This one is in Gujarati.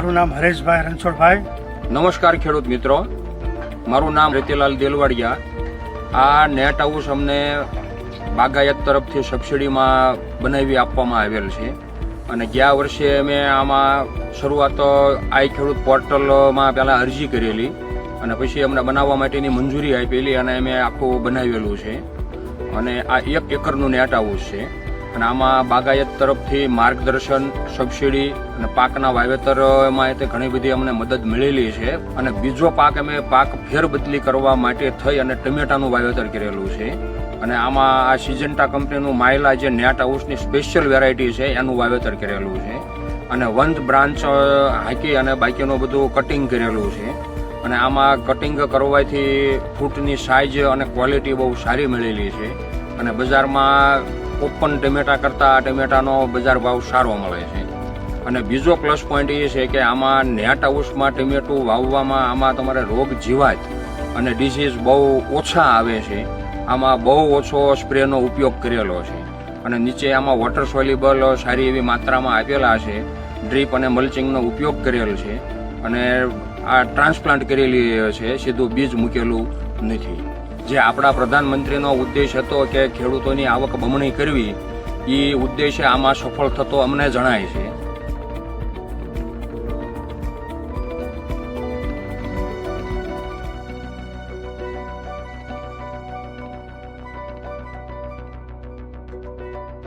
મારું નામ હરેશભાઈ રણછોડભાઈ. નમસ્કાર ખેડૂત મિત્રો. મારું નામ રેતીલાલ દેલવાડિયા. આ નેટ હાઉસ અમને બાગાયત તરફથી સબસિડીમાં બનાવી આપવામાં આવેલ છે. અને ગયા વર્ષે અમે આમાં શરૂઆત આઈ ખેડૂત પોર્ટલમાં પહેલાં અરજી કરેલી અને પછી અમને બનાવવા માટેની મંજૂરી આપેલી અને અમે આખું બનાવેલું છે. અને આ એક એકરનું નેટ હાઉસ છે. અને આમાં બાગાયત તરફથી માર્ગદર્શન, સબસિડી અને પાકના વાવેતરમાં તે ઘણી બધી અમને મદદ મળેલી છે. અને બીજો પાક અમે પાક ફેરબદલી કરવા માટે થઈ અને ટમેટાનું વાવેતર કરેલું છે. અને આમાં આ સિજન્ટા કંપનીનું માયલા જે નેટ હાઉસની સ્પેશિયલ વેરાયટી છે, એનું વાવેતર કરેલું છે. અને વંત બ્રાન્ચ હાકી અને બાકીનું બધું કટિંગ કરેલું છે. અને આમાં કટિંગ કરવાથી ફૂટની સાઇઝ અને ક્વોલિટી બહુ સારી મળેલી છે. અને બજારમાં ઓપન ટમેટા કરતાં ટમેટાનો બજાર ભાવ સારો મળે છે. અને બીજો પ્લસ પોઈન્ટ એ છે કે આમાં નેટ હાઉસમાં ટમેટું વાવવામાં આમાં તમારે રોગ જીવાત અને ડિસીઝ બહુ ઓછા આવે છે. આમાં બહુ ઓછો સ્પ્રેનો ઉપયોગ કરેલો છે. અને નીચે આમાં વોટર સોલ્યુબલ સારી એવી માત્રામાં આપેલા છે. ડ્રીપ અને મલ્ચિંગનો ઉપયોગ કરેલ છે. અને આ ટ્રાન્સપ્લાન્ટ કરેલી છે. સીધું બીજ મૂકેલું નથી. જે આપણા પ્રધાનમંત્રીનો ઉદ્દેશ હતો કે ખેડૂતોની આવક બમણી કરવી એ ઉદ્દેશ્ય આમાં સફળ થતો અમને જણાય છે.